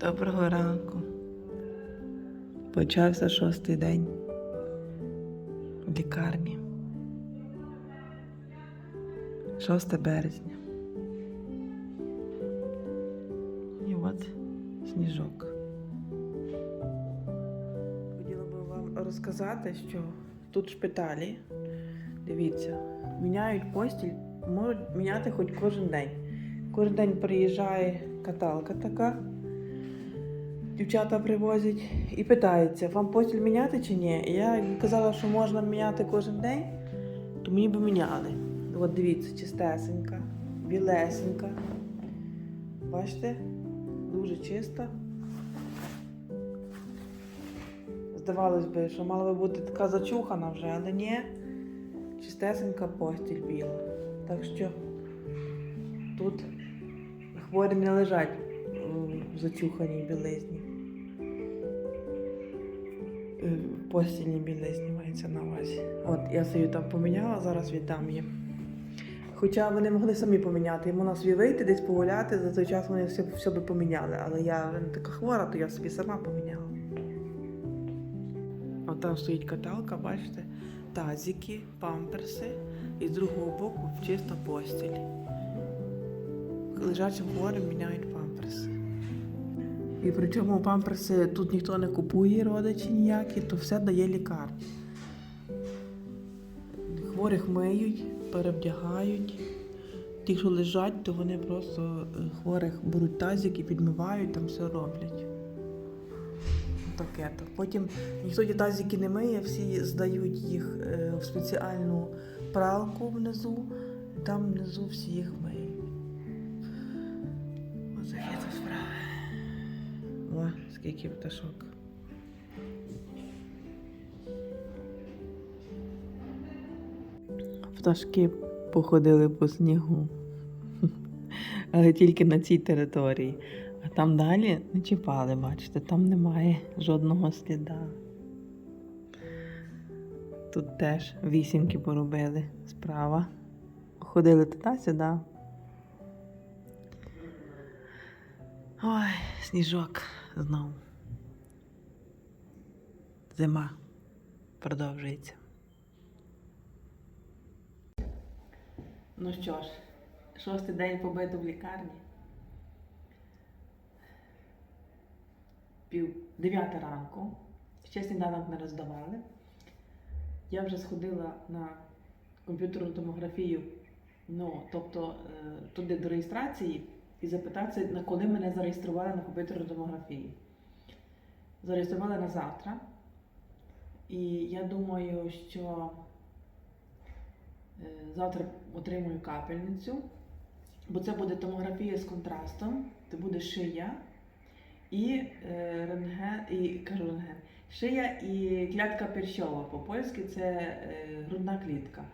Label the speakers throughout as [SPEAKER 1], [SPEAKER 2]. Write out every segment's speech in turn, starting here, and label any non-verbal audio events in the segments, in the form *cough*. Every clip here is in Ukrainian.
[SPEAKER 1] Доброго ранку. Почався шостий день в лікарні. 6 березня. І от сніжок. Хотіла би вам розказати, що тут в шпиталі, дивіться, міняють постіль, можуть міняти хоч кожен день. Кожен день приїжджає каталка така. Дівчата привозять і питаються, вам постіль міняти чи ні? Я казала, що можна міняти кожен день, то мені би міняли. От дивіться, чистесенька, білесенька. Бачите? Дуже чиста. Здавалось би, що мала би бути така зачухана вже, але ні. Чистесенька постіль біла. Так що тут хворі не лежать в зачуханій білизні. В Постільній білизні мається на увазі. От я собі там поміняла, зараз віддам їм. Хоча вони могли самі поміняти, йому на свій вийти, десь погуляти, за той час вони все, все би поміняли. Але я не така хвора, то я собі сама поміняла. От там стоїть каталка, бачите, тазики, памперси, і з другого боку чиста постіль. Лежачим хворим міняють памперси. І причому памперси тут ніхто не купує, родичі ніякі, то все дає лікарня. Хворих миють, перевдягають. Ті, що лежать, то вони просто е, хворих беруть тазик і підмивають, там все роблять. Таке то. Потім ніхто ті тазики не миє, всі здають їх е, в спеціальну пралку внизу, там внизу всі їх миють. Скільки пташок. Пташки походили по снігу. *laughs* Але тільки на цій території. А там далі не чіпали, бачите, там немає жодного сліда. Тут теж вісімки поробили справа. Ходили туди-сюди. Ой, сніжок знову. Зима продовжується. Ну що ж, шостий день побиту в лікарні. Пів дев'ята ранку. Ще сніданок не роздавали. Я вже сходила на комп'ютерну томографію, ну, тобто е, туди до реєстрації і запитатися, на коли мене зареєстрували на комп'ютерну томографію. Зареєстрували на завтра. І я думаю, що е, завтра отримую капельницю, бо це буде томографія з контрастом, це буде шия і е, рентген, і кажу рентген. Шия і клятка першова по-польськи це е, грудна клітка.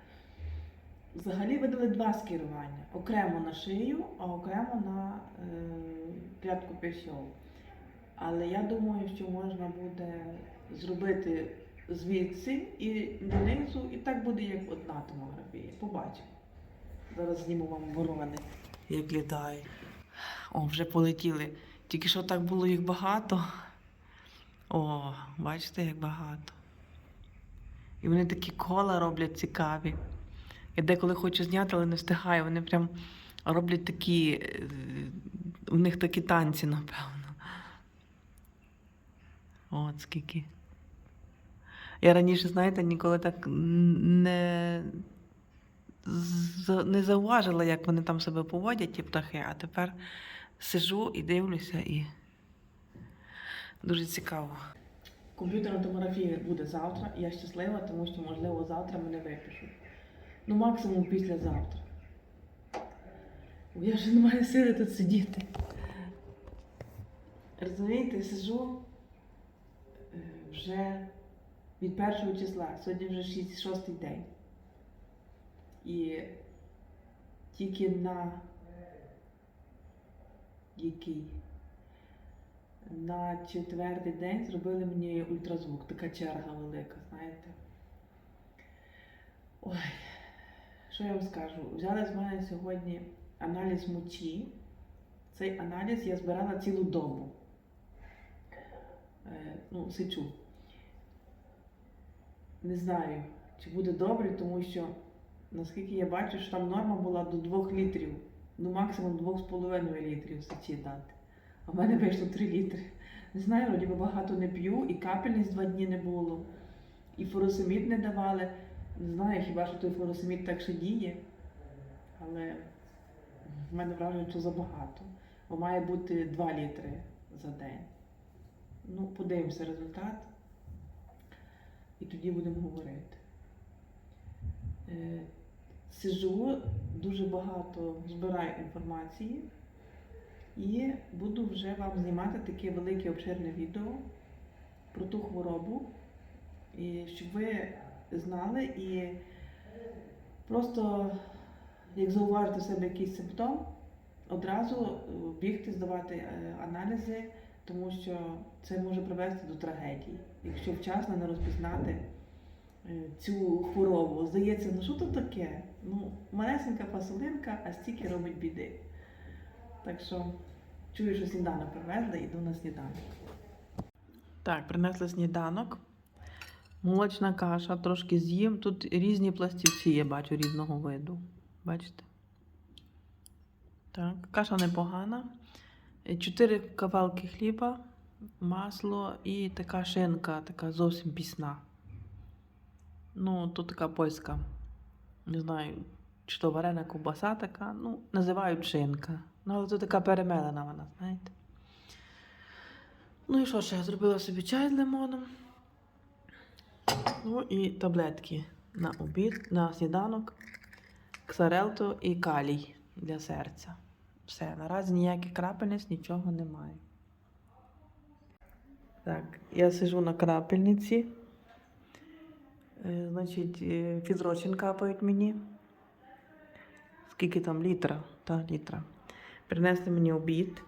[SPEAKER 1] Взагалі видали два скерування: окремо на шию, а окремо на е, клятку першову. Але я думаю, що можна буде зробити звідси і донизу, і так буде як одна томографія. Побачимо. Зараз зніму вам ворони, як літають. О, вже полетіли. Тільки що так було їх багато. О, бачите, як багато. І вони такі кола роблять цікаві. Я деколи хочу зняти, але не встигаю. Вони прям роблять такі. е, У них такі танці, напевно. От скільки. Я раніше, знаєте, ніколи так не, не зауважила, як вони там себе поводять, ті птахи, а тепер сижу і дивлюся і дуже цікаво. Комп'ютерна томографія буде завтра, я щаслива, тому що, можливо, завтра мене випишуть. Ну, максимум післязавтра. Бо я вже не маю сили тут сидіти. Розумієте, сижу е, вже від першого числа, сьогодні вже шість- шостий день. І тільки на який? На четвертий день зробили мені ультразвук, така черга велика, знаєте. Ой, що я вам скажу? Взяли з мене сьогодні аналіз мочі. Цей аналіз я збирала цілу добу. е, ну, сечу. Не знаю, чи буде добре, тому що, наскільки я бачу, що там норма була до 2 літрів, ну максимум 2,5 літрів сечі дати. А в мене вийшло 3 літри. Не знаю, вроді багато не п'ю, і капельниць два дні не було, і фуросемід не давали. Не знаю, хіба що той фуросемід так ще діє, але в мене враження, що забагато. Бо має бути 2 літри за день. Ну, подивимося результат. І тоді будемо говорити. Е, Сижу, дуже багато збираю інформації і буду вже вам знімати таке велике обширне відео про ту хворобу, і щоб ви знали і просто, як зауважите в себе якийсь симптом, одразу е, бігти здавати е, аналізи, тому що це може привести до трагедії, якщо вчасно не розпізнати е, цю хворобу. Здається, ну що тут таке? Ну, малесенька фасолинка, а стільки робить біди. Так що чую, що сніданок привезли, йду на сніданок. Так, принесли сніданок. Молочна каша, трошки з'їм. Тут різні пластівці, я бачу різного виду. Бачите? Так, каша непогана. Чотири кавалки хліба, масло і така шинка, така зовсім пісна. Ну, тут така польська. Не знаю, чи то варена ковбаса така. Ну, називають шинка. Ну, але тут така перемелена вона, знаєте. Ну і що ще? Я зробила собі чай з лимоном. Ну і таблетки на обід, на сніданок, ксарелто і калій для серця. Все, наразі ніяких крапельниць, нічого немає. Так, я сижу на крапельниці. Е, Значить, е, фізрочин капають мені. Скільки там літра? Та, літра. Принесли мені обід.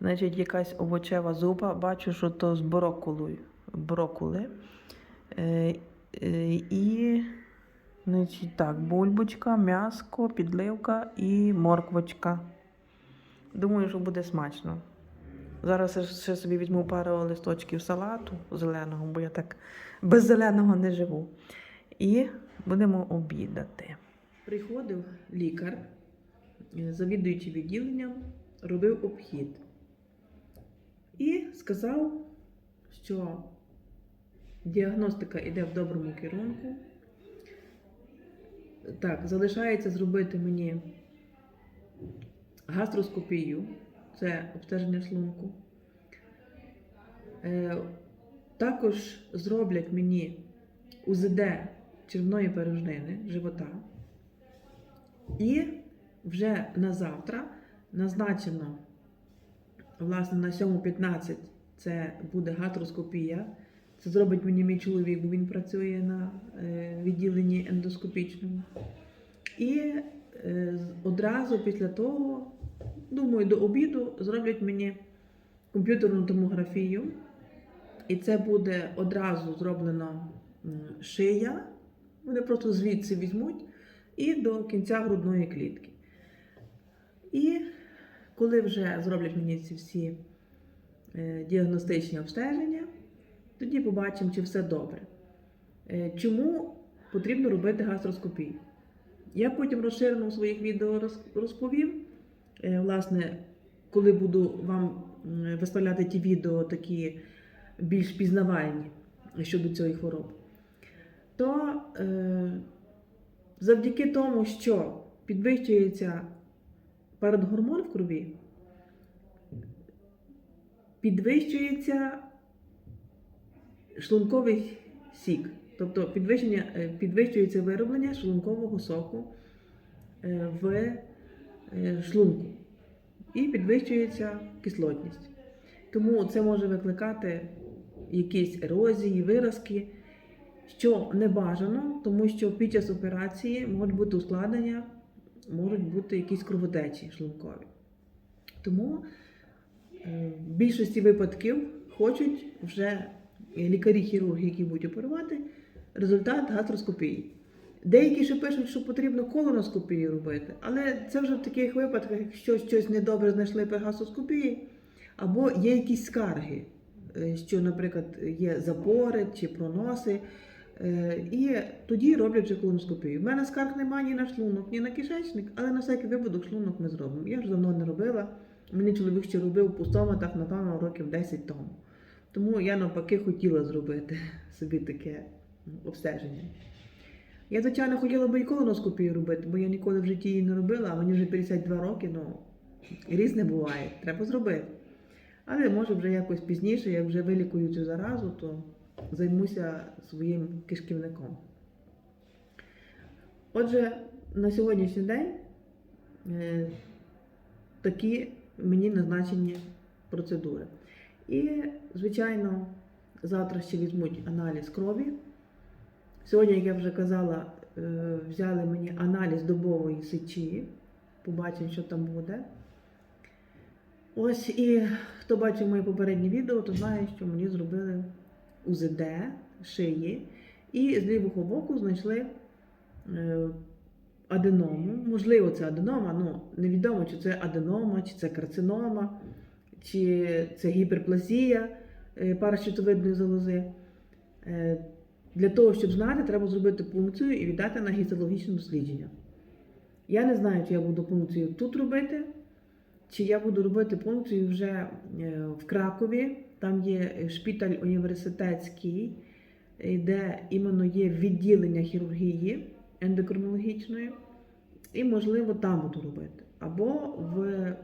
[SPEAKER 1] Значить, якась овочева зупа. Бачу, що то з брокколою. Брокколи. Е, е, і значить, так, бульбочка, м'яско, підливка і морквочка. Думаю, що буде смачно. Зараз я ще собі візьму пару листочків салату зеленого, бо я так без зеленого не живу. І будемо обідати. Приходив лікар, е, завідуючий відділенням, робив обхід. І сказав, що діагностика йде в доброму керунку. Так, залишається зробити мені гастроскопію, це обстеження шлунку. Е, також зроблять мені УЗД червної порожнини живота. І вже на завтра назначено, власне, на 7.15 це буде гастроскопія. Це зробить мені мій чоловік, бо він працює на е, відділенні ендоскопічному. І е, одразу після того, думаю, до обіду зроблять мені комп'ютерну томографію. І це буде одразу зроблено шия. Вони просто звідси візьмуть і до кінця грудної клітки. І коли вже зроблять мені ці всі е, діагностичні обстеження, тоді побачимо, чи все добре. Е, Чому потрібно робити гастроскопію? Я потім розширено у своїх відео розповім. Е, Власне, коли буду вам виставляти ті відео такі більш пізнавальні щодо цієї хвороби, то е, завдяки тому, що підвищується парадгормон в крові, підвищується шлунковий сік, тобто підвищення, е, підвищується вироблення шлункового соку е, в е, шлунку і підвищується кислотність. Тому це може викликати якісь ерозії, виразки, що не бажано, тому що під час операції можуть бути ускладнення, можуть бути якісь кровотечі шлункові. Тому в більшості випадків хочуть вже лікарі-хірурги, які будуть оперувати, результат гастроскопії. Деякі ще пишуть, що потрібно колоноскопію робити, але це вже в таких випадках, якщо щось недобре знайшли при гастроскопії, або є якісь скарги е, що, наприклад, є запори чи проноси. Е, І тоді роблять вже колоноскопію. У мене скарг немає ні на шлунок, ні на кишечник, але на всякий випадок шлунок ми зробимо. Я вже давно не робила. Мені чоловік ще робив по стоматах, напевно, років 10 тому. Тому я навпаки хотіла зробити собі таке обстеження. Я, звичайно, хотіла би і колоноскопію робити, бо я ніколи в житті її не робила, а мені вже 52 роки, ну різне буває, треба зробити. Але може вже якось пізніше, як вже вилікую цю заразу, то займуся своїм кишківником. Отже, на сьогоднішній день е, такі мені назначені процедури. І, звичайно, завтра ще візьмуть аналіз крові. Сьогодні, як я вже казала, е, взяли мені аналіз добової сечі. Побачимо, що там буде. Ось і хто бачив моє попереднє відео, то знає, що мені зробили УЗД шиї. І з лівого боку знайшли е, аденому. Можливо, це аденома, ну невідомо, чи це аденома, чи це карцинома, чи це гіперплазія е, паращитовидної залози. Е, Для того, щоб знати, треба зробити пункцію і віддати на гістологічне дослідження. Я не знаю, чи я буду пункцію тут робити, чи я буду робити пункцію вже е, в Кракові. Там є шпіталь університетський, де іменно є відділення хірургії ендокринологічної, і, можливо, там буду робити. Або в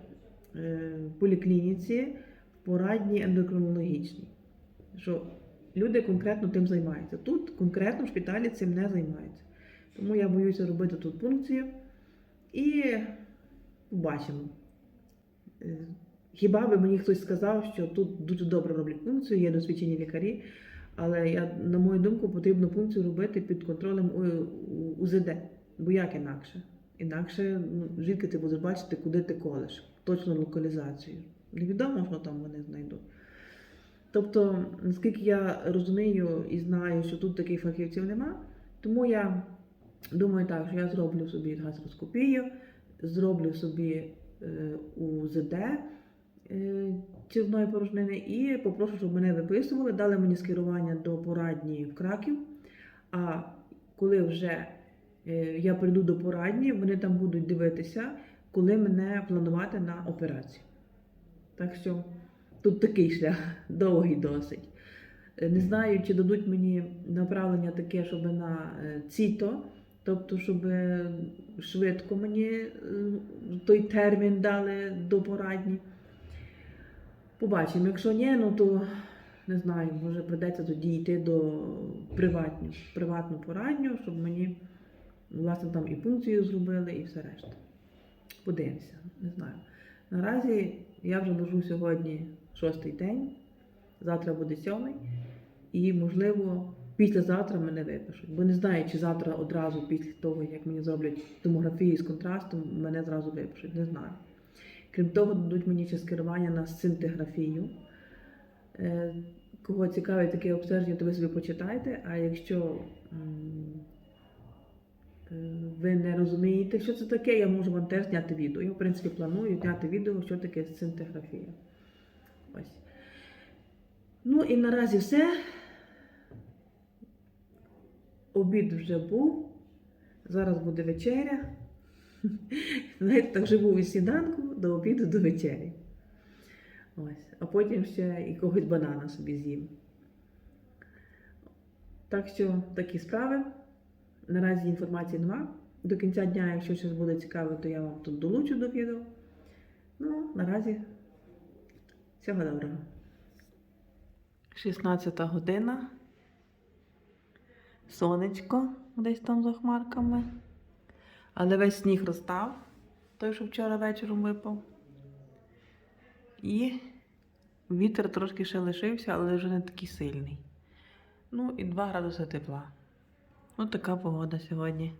[SPEAKER 1] е, поліклініці в порадній ендокринологічній. Що люди конкретно тим займаються. Тут конкретно в шпиталі цим не займаються. Тому я боюся робити тут пункцію. І побачимо. Е, Хіба би мені хтось сказав, що тут дуже добре роблять пункцію, є досвідчені лікарі, але я, на мою думку, потрібно пункцію робити під контролем УЗД. Бо як інакше? Інакше ну, звідки ти будеш бачити, куди ти колиш, точну локалізацію. Невідомо, що там вони знайдуть. Тобто, наскільки я розумію і знаю, що тут таких фахівців нема, тому я думаю так, що я зроблю собі гастроскопію, зроблю собі е, УЗД червної порожнини і попрошу, щоб мене виписували, дали мені скерування до порадні в Краків. А коли вже е, я прийду до порадні, вони там будуть дивитися, коли мене планувати на операцію. Так що тут такий шлях *laughs* довгий досить. Е, Не знаю, чи дадуть мені направлення таке, щоб на е, ЦІТО, тобто, щоб е, швидко мені той термін дали до порадні. Побачимо. Якщо ні, ну то не знаю, може прийдеться тоді йти до приватну, приватну порадню, щоб мені власне там і пункцію зробили, і все решта. Подивимося, не знаю. Наразі я вже лежу сьогодні шостий день, завтра буде сьомий, і, можливо, післязавтра мене випишуть. Бо не знаю, чи завтра одразу після того, як мені зроблять томографію з контрастом, мене зразу випишуть. Не знаю. Крім того, дадуть мені ще скерування на сцинтиграфію. Е, Кого цікавить таке обстеження, то ви собі почитайте. А якщо ви не розумієте, що це таке, я можу вам теж зняти відео. Я, в принципі, планую зняти відео, що таке сцинтиграфія. Ось. Ну і наразі все. Обід вже був. Зараз буде вечеря. *laughs* Знаєте, так живу від сніданку до обіду до вечері. Ось. А потім ще і когось банана собі з'їм. Так що такі справи. Наразі інформації нема. До кінця дня, якщо щось буде цікаве, то я вам тут долучу до відео. Ну, наразі всього доброго. 16 година. Сонечко десь там за хмарками. Але весь сніг розстав, той, що вчора вечором випав. І вітер трошки ще лишився, але вже не такий сильний. Ну і 2 градуси тепла. Ось така погода сьогодні.